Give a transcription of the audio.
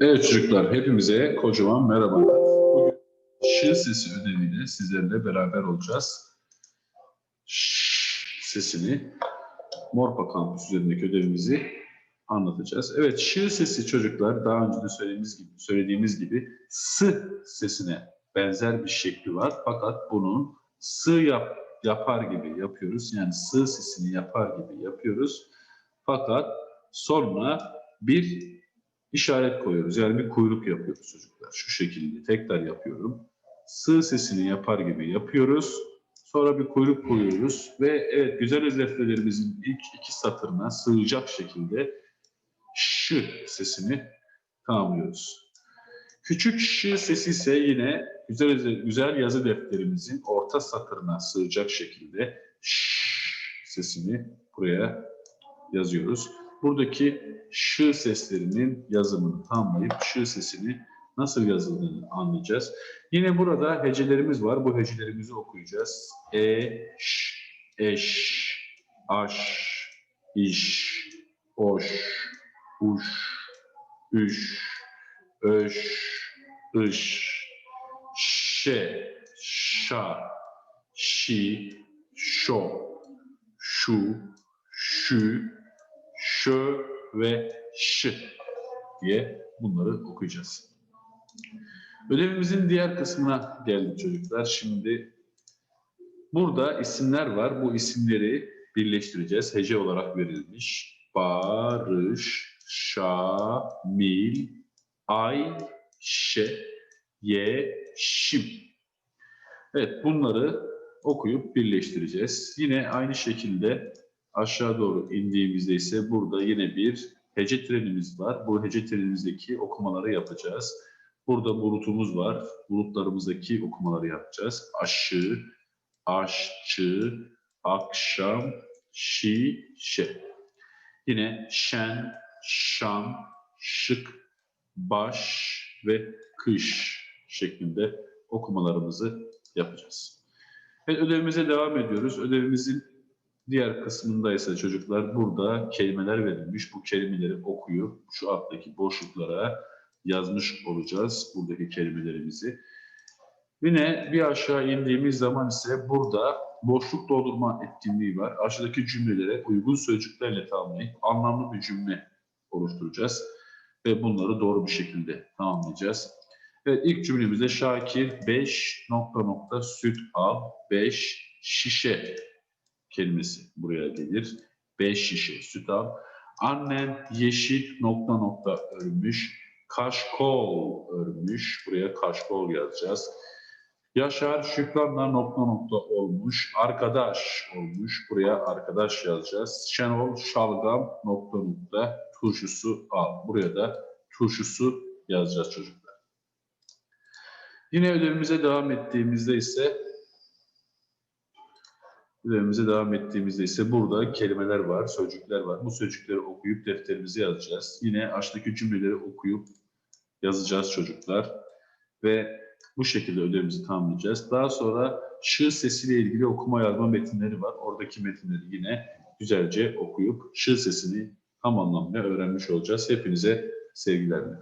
Evet çocuklar, hepimize kocaman merhabalar. Bugün ş sesi ödeviyle sizlerle beraber olacağız. Ş sesini Morpa Kampüs üzerindeki ödevimizi anlatacağız. Evet, ş sesi çocuklar daha önce de söylediğimiz gibi, söylediğimiz gibi s sesine benzer bir şekli var. Fakat bunun s yap, yapar gibi yapıyoruz. Yani s sesini yapar gibi yapıyoruz. Fakat sonra bir işaret koyuyoruz. Yani bir kuyruk yapıyoruz çocuklar. Şu şekilde tekrar yapıyorum. Sığ sesini yapar gibi yapıyoruz. Sonra bir kuyruk koyuyoruz ve evet güzel özetlerimizin ilk iki satırına sığacak şekilde ş sesini tamamlıyoruz. Küçük ş sesi ise yine güzel güzel yazı defterimizin orta satırına sığacak şekilde ş sesini buraya yazıyoruz. Buradaki ş seslerinin yazımını tamamlayıp ş sesini nasıl yazıldığını anlayacağız. Yine burada hecelerimiz var. Bu hecelerimizi okuyacağız. E, ş, eş, aş, iş, oş, uş, üş, öş, ış, şe, şa, şi, şo, şu, şu, şö ve ş diye bunları okuyacağız. Ödevimizin diğer kısmına geldik çocuklar. Şimdi burada isimler var. Bu isimleri birleştireceğiz. Hece olarak verilmiş. Barış, Şamil, Ayşe, Yeşim. Evet bunları okuyup birleştireceğiz. Yine aynı şekilde aşağı doğru indiğimizde ise burada yine bir hece trenimiz var. Bu hece trenimizdeki okumaları yapacağız. Burada bulutumuz var. Bulutlarımızdaki okumaları yapacağız. Aşı, aşçı, akşam, şişe. Yine şen, şam, şık, baş ve kış şeklinde okumalarımızı yapacağız. Evet ödevimize devam ediyoruz. Ödevimizin Diğer kısmında ise çocuklar burada kelimeler verilmiş. Bu kelimeleri okuyup şu alttaki boşluklara yazmış olacağız buradaki kelimelerimizi. Yine bir aşağı indiğimiz zaman ise burada boşluk doldurma etkinliği var. Aşağıdaki cümlelere uygun sözcüklerle tamamlayıp anlamlı bir cümle oluşturacağız. Ve bunları doğru bir şekilde tamamlayacağız. Evet ilk cümlemizde Şakir 5 nokta nokta süt al, 5 şişe kelimesi buraya gelir. 5 şişe süt al. Annem yeşil nokta nokta örmüş. Kaşkol örmüş. Buraya kaşkol yazacağız. Yaşar Şükran'la nokta nokta olmuş. Arkadaş olmuş. Buraya arkadaş yazacağız. Şenol şalgam nokta nokta turşusu al. Buraya da turşusu yazacağız çocuklar. Yine ödevimize devam ettiğimizde ise Ödevimize devam ettiğimizde ise burada kelimeler var, sözcükler var. Bu sözcükleri okuyup defterimize yazacağız. Yine aşağıdaki cümleleri okuyup yazacağız çocuklar. Ve bu şekilde ödevimizi tamamlayacağız. Daha sonra şı sesiyle ilgili okuma yazma metinleri var. Oradaki metinleri yine güzelce okuyup şı sesini tam anlamda öğrenmiş olacağız. Hepinize sevgilerle.